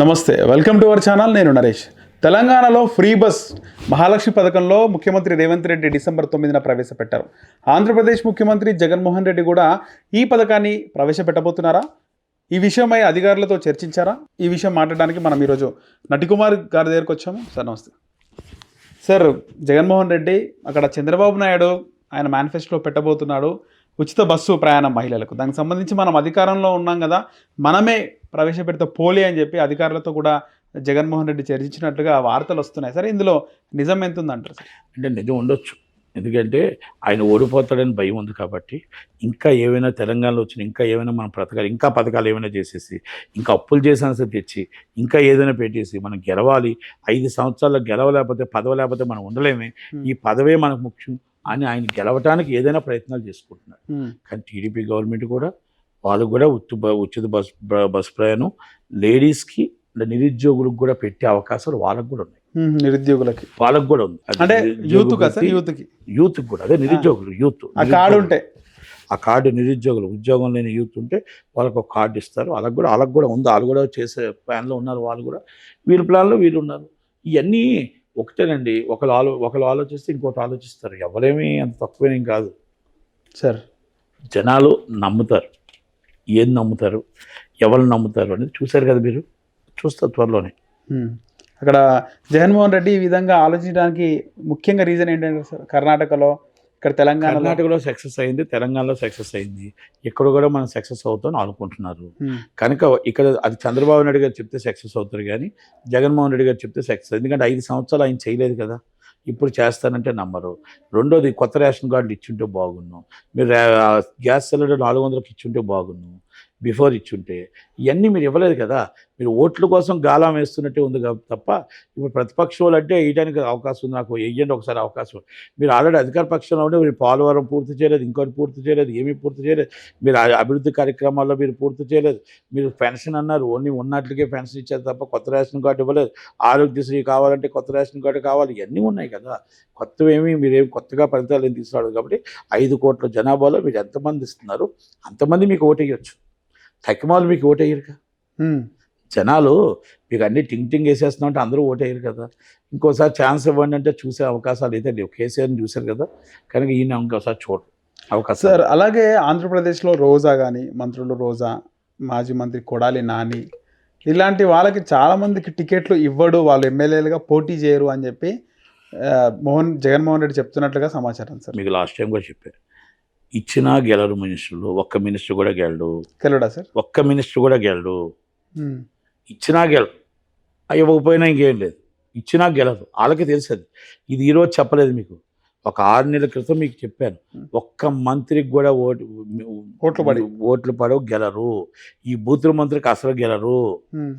నమస్తే welcome to our channel నేను నరేష్. తెలంగాణలో ఫ్రీ బస్ మహాలక్ష్మి పథకంలో ముఖ్యమంత్రి రేవంత్ రెడ్డి డిసెంబర్ తొమ్మిదిన ప్రవేశపెట్టారు. ఆంధ్రప్రదేశ్ ముఖ్యమంత్రి జగన్మోహన్ రెడ్డి కూడా ఈ పథకాన్ని ప్రవేశపెట్టబోతున్నారా? ఈ విషయమై అధికారులతో చర్చించారా? ఈ విషయం మాట్లాడడానికి మనం ఈరోజు నటికుమార్ గారి దగ్గరకు వచ్చాము. సార్ నమస్తే. సార్ జగన్మోహన్ రెడ్డి అక్కడ చంద్రబాబు నాయుడు ఆయన మేనిఫెస్టోలో పెట్టబోతున్నాడు ఉచిత బస్సు ప్రయాణం మహిళలకు. దానికి సంబంధించి మనం అధికారంలో ఉన్నాం కదా మనమే ప్రవేశపెడితే పోలీ అని చెప్పి అధికారులతో కూడా జగన్మోహన్ రెడ్డి చర్చించినట్లుగా వార్తలు వస్తున్నాయి. సరే ఇందులో నిజం ఎంత ఉందంటారు అంటే నిజం ఉండొచ్చు. ఎందుకంటే ఆయన ఓడిపోతాడని భయం ఉంది కాబట్టి ఇంకా ఏమైనా తెలంగాణలో వచ్చిన ఇంకా ఏమైనా మనం పథకాలు ఇంకా పథకాలు ఏమైనా చేసేసి ఇంకా అప్పులు చేసిన సరే తెచ్చి ఇంకా ఏదైనా పెట్టేసి మనం గెలవాలి ఐదు సంవత్సరాల్లో గెలవలేకపోతే పదవి లేకపోతే మనం ఉండలేమే. ఈ పదవే మనకు ముఖ్యం. అని ఆయన గెలవటానికి ఏదైనా ప్రయత్నాలు చేసుకుంటున్నారు కానీ టీడీపీ గవర్నమెంట్ కూడా వాళ్ళు కూడా ఉచిత బ- ఉచిత బస్ బస్ ప్రయాణం లేడీస్కి అంటే నిరుద్యోగులకు కూడా పెట్టే అవకాశాలు వాళ్ళకు కూడా ఉన్నాయి. నిరుద్యోగులకి. వాళ్ళకు కూడా ఉంది. అంటే యూత్ యూత్కి యూత్ కూడా అదే నిరుద్యోగులు యూత్ ఆ కార్డు ఉంటే. ఆ కార్డు నిరుద్యోగులు ఉద్యోగం లేని యూత్ ఉంటే వాళ్ళకు ఒక కార్డు ఇస్తారు. వాళ్ళకు కూడా వాళ్ళకు కూడా ఉంది. వాళ్ళు కూడా చేసే ప్లాన్లో ఉన్నారు వాళ్ళు కూడా. వీళ్ళ ప్లాన్లో వీళ్ళు ఉన్నారు. ఇవన్నీ ఒకటేనండి. ఒకరు ఆలో ఒకరు ఆలోచిస్తే ఇంకోటి ఆలోచిస్తారు. ఎవరేమీ అంత తక్కువేం కాదు. సార్. జనాలు నమ్ముతారు. ఏం నమ్ముతారు? ఎవరు నమ్ముతారు అనేది చూశారు కదా మీరు? చూస్తారు త్వరలోనే. అక్కడ జగన్మోహన్ రెడ్డి ఈ విధంగా ఆలోచించడానికి ముఖ్యంగా రీజన్ ఏంటంటే సార్ కర్ణాటకలో ఇక్కడ తెలంగాణలో కర్ణాటకలో సక్సెస్ అయింది తెలంగాణలో సక్సెస్ అయింది. ఇక్కడ కూడా మనం సక్సెస్ అవుతాం అనుకుంటున్నారు. కనుక ఇక్కడ అది చంద్రబాబు నాయుడు గారు చెప్తే సక్సెస్ అవుతారు కానీ జగన్మోహన్ రెడ్డి గారు చెప్తే సక్సెస్. ఎందుకంటే ఐదు సంవత్సరాలు ఆయన చేయలేదు కదా. ఇప్పుడు చేస్తానంటే నమ్మరు. రెండోది కొత్త రేషన్ కార్డులు ఇచ్చుంటే బాగున్ను. మీరు గ్యాస్ సిలిండర్ నాలుగు వందలకి ఇచ్చుంటే బాగున్ను. బిఫోర్ ఇచ్చుంటే. ఇవన్నీ మీరు ఇవ్వలేదు కదా. మీరు ఓట్ల కోసం గాలం వేస్తున్నట్టే ఉంది కాబట్టి తప్ప ఇప్పుడు ప్రతిపక్ష అంటే వేయడానికి అవకాశం ఉంది. నాకు వేయండి ఒకసారి అవకాశం. మీరు ఆల్రెడీ అధికార పక్షంలో ఉంటే మీరు పోలవరం పూర్తి చేయలేదు ఇంకోటి పూర్తి చేయలేదు ఏమీ పూర్తి చేయలేదు. మీరు అభివృద్ధి కార్యక్రమాల్లో మీరు పూర్తి చేయలేదు. మీరు పెన్షన్ అన్నారు ఓన్లీ ఉన్నట్లుగే పెన్షన్ ఇచ్చారు తప్ప కొత్త రేషన్ కార్డు ఇవ్వలేదు. ఆరోగ్యశ్రీ కావాలంటే కొత్త రేషన్ కార్డు కావాలి ఇవన్నీ ఉన్నాయి కదా. కొత్తవేమీ మీరేం కొత్తగా ఫలితాలు ఏం తీసుకురావడం కాబట్టి ఐదు కోట్ల జనాభాలో మీరు ఎంతమంది ఇస్తున్నారు అంతమంది మీకు ఓటేయచ్చు. తక్కిమాలు మీకు ఓటేయరుగా. జనాలు మీకు అన్ని టింగ్ టింగ్ వేసేస్తున్నాం అంటే అందరూ ఓటేయరు కదా. ఇంకోసారి ఛాన్స్ ఇవ్వండి అంటే చూసే అవకాశాలు అయితే లేవు. కేసీఆర్ని చూశారు కదా. కనుక ఈయన ఇంకోసారి చూడరు అవకాశం. సార్ అలాగే ఆంధ్రప్రదేశ్లో రోజా కానీ మంత్రులు రోజా మాజీ మంత్రి కొడాలి నాని ఇలాంటి వాళ్ళకి చాలా మందికి టికెట్లు ఇవ్వడు వాళ్ళు ఎమ్మెల్యేలుగా పోటీ చేయరు అని చెప్పి మోహన్ జగన్మోహన్ రెడ్డి చెప్తున్నట్లుగా సమాచారం సార్. మీకు లాస్ట్ టైం కూడా చెప్పారు. ఇచ్చినా గెలరు మినిస్టర్లు ఒక్క మినిస్టర్ కూడా గెలడు. తెలియడా సార్? ఒక్క మినిస్టర్ కూడా గెలడు. ఇచ్చినా గెలరు ఆ ఇవ్వకపోయినా ఇంకేం లేదు. ఇచ్చినా గెలరు వాళ్ళకి తెలుసు అది ఇది ఈరోజు చెప్పలేదు మీకు. ఒక ఆరు నెలల క్రితం మీకు చెప్పాను. ఒక్క మంత్రికి కూడా ఓటు ఓట్లు పడి. ఓట్లు పడవు గెలరు. ఈ బూతుల మంత్రికి అసలు గెలరు.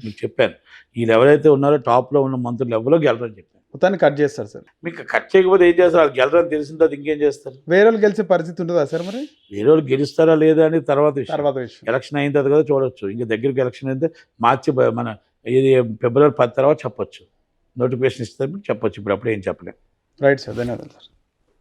మీకు చెప్పాను. వీళ్ళు ఎవరైతే ఉన్నారో టాప్లో ఉన్న మంత్రులు ఎవరో గెలరు అని చెప్పాను మొత్తాన్ని కట్ చేస్తారు సార్. మీకు కట్ చేయకపోతే ఏం చేస్తారు? వాళ్ళు గెలరని తెలిసిన తర్వాత ఇంకేం చేస్తారు? వేరే వాళ్ళు గెలిచే పరిస్థితి ఉంటుందా సార్ మరి? వేరే వాళ్ళు గెలుస్తారా లేదా అని తర్వాత విషయం. తర్వాత విషయం. ఎలక్షన్ అయిన తర్వాత కదా చూడొచ్చు. ఇంకా దగ్గరికి ఎలక్షన్ అయితే మార్చి మన ఇది ఫిబ్రవరి పది తర్వాత చెప్పొచ్చు. నోటిఫికేషన్ ఇస్తే చెప్పొచ్చు. ఇప్పుడు అప్పుడు ఏం చెప్పలేం. Right sir. ధన్యవాదాలు సార్.